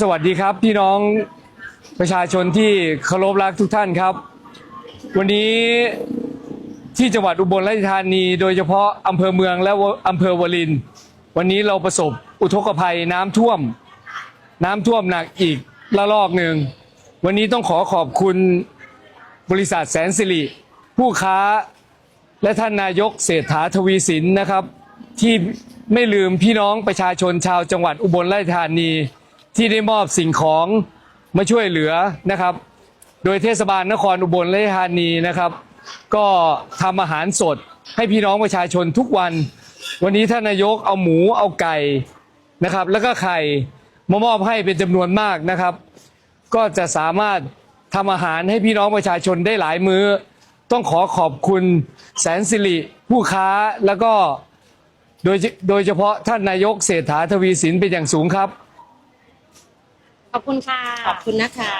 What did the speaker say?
สวัสดีครับพี่น้องประชาชนที่เคารพรักทุกท่านครับ วันนี้ที่จังหวัดอุบลราชธานี โดยเฉพาะอำเภอเมืองและอำเภอวลิน วันนี้เราประสบอุทกภัยน้ำท่วม น้ำท่วมหนักอีกละลอกหนึ่ง วันนี้ต้องขอขอบคุณบริษัทแสนสิริ ผู้ค้าและท่านนายกเศรษฐาทวีสินนะครับ ที่ไม่ลืมพี่น้องประชาชนชาวจังหวัดอุบลราชธานี ที่ได้มอบสิ่งของมาช่วยเหลือนะครับ โดยเทศบาลนครอุบลราชธานีนะครับ ก็ทำอาหารสดให้พี่น้องประชาชนทุกวัน วันนี้ท่านนายกเอาหมูเอาไก่นะครับ แล้วก็ไข่มามอบให้เป็นจำนวนมากนะครับ ก็จะสามารถทำอาหารให้พี่น้องประชาชนได้หลายมื้อ ต้องขอขอบคุณแสนสิริผู้ค้าแล้วก็โดยโดยเฉพาะท่านนายกเศรษฐาทวีสินเป็นอย่างสูงครับ ขอบคุณค่ะ ขอบคุณนะคะ